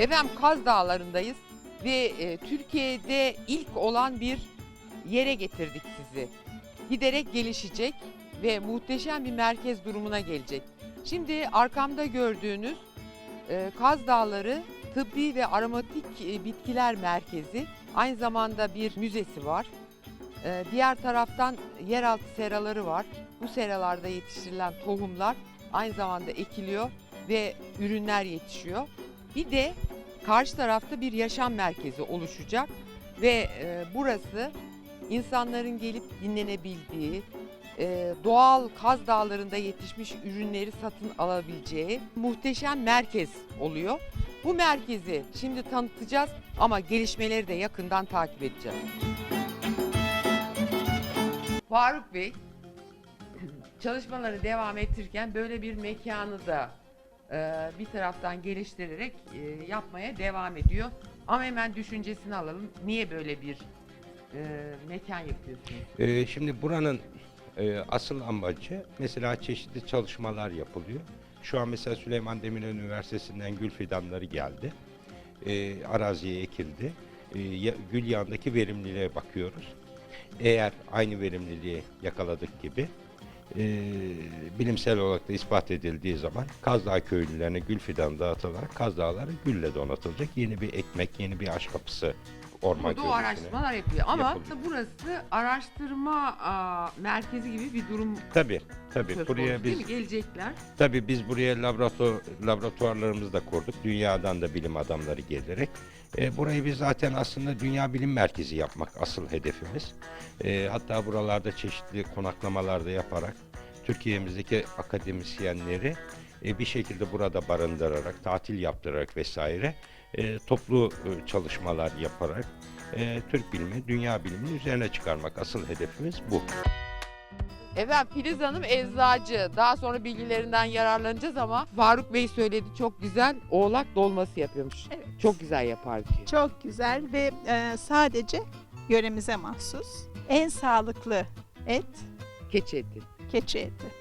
Efendim Kaz Dağları'ndayız ve e, Türkiye'de ilk olan bir yere getirdik sizi. Giderek gelişecek ve muhteşem bir merkez durumuna gelecek. Şimdi arkamda gördüğünüz e, Kaz Dağları Tıbbi ve Aromatik e, Bitkiler Merkezi. Aynı zamanda bir müzesi var. E, diğer taraftan yeraltı seraları var. Bu seralarda yetiştirilen tohumlar aynı zamanda ekiliyor ve ürünler yetişiyor. Bir de karşı tarafta bir yaşam merkezi oluşacak ve e, burası insanların gelip dinlenebildiği, e, doğal Kaz Dağları'nda yetişmiş ürünleri satın alabileceği muhteşem merkez oluyor. Bu merkezi şimdi tanıtacağız ama gelişmeleri de yakından takip edeceğiz. Faruk Bey çalışmaları devam ettirirken böyle bir mekanı da e, bir taraftan geliştirerek e, yapmaya devam ediyor. Ama hemen düşüncesini alalım. Niye böyle bir e, mekan yapıyorsunuz? Ee, şimdi buranın e, asıl amacı mesela çeşitli çalışmalar yapılıyor. Şu an mesela Süleyman Demirel Üniversitesi'nden gül fidanları geldi. Ee, araziye ekildi. Gül yağındaki verimliliğe bakıyoruz. Eğer aynı verimliliği yakaladık gibi e, bilimsel olarak da ispat edildiği zaman Kazdağ köylülerine gül fidanı dağıtılarak Kaz Dağları gülle donatılacak yeni bir ekmek, yeni bir aşk kapısı orman köylüsüne. araştırmalar yapıyor. Ama yapılıyor. burası araştırma aa, merkezi gibi bir durum Tabii, tabii. söz Buraya konusu değil biz mi? Gelecekler. Tabii biz buraya laboratuvar, laboratuvarlarımızı da kurduk. Dünyadan da bilim adamları gelerek. E, burayı biz zaten aslında dünya bilim merkezi yapmak asıl hedefimiz. E, hatta buralarda çeşitli konaklamalarda yaparak Türkiye'mizdeki akademisyenleri e, bir şekilde burada barındırarak, tatil yaptırarak vesaire e, toplu e, çalışmalar yaparak e, Türk bilimi, dünya biliminin üzerine çıkarmak asıl hedefimiz bu. Efendim Filiz Hanım eczacı. Daha sonra bilgilerinden yararlanacağız ama Faruk Bey söyledi çok güzel oğlak dolması yapıyormuş. Evet. Çok güzel yapar diyor. Çok güzel ve e, sadece yöremize mahsus en sağlıklı et Keçi eti. keçi eti.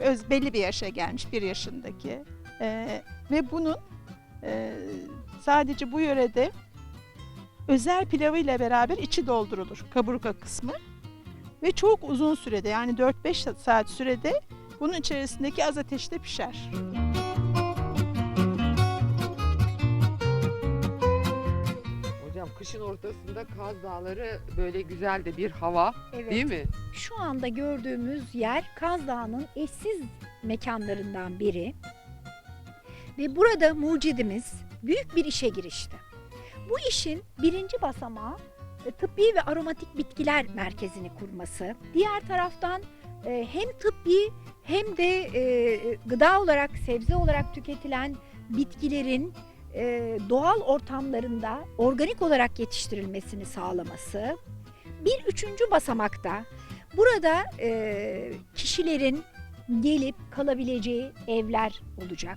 Öz, belli bir yaşa gelmiş bir yaşındaki E, ve bunun e, sadece bu yörede özel pilavıyla beraber içi doldurulur kaburga kısmı ve çok uzun sürede yani 4-5 saat sürede bunun içerisindeki az ateşte pişer. Hocam kışın ortasında Kaz Dağları böyle güzel de bir hava Evet. değil mi? Şu anda gördüğümüz yer Kaz Dağı'nın eşsiz mekanlarından biri. Ve burada mucidimiz büyük bir işe girişti. Bu işin birinci basamağı e, tıbbi ve aromatik bitkiler merkezini kurması. Diğer taraftan e, hem tıbbi hem de e, gıda olarak, sebze olarak tüketilen bitkilerin e, doğal ortamlarında organik olarak yetiştirilmesini sağlaması. Bir üçüncü basamakta Burada e, kişilerin gelip kalabileceği evler olacak.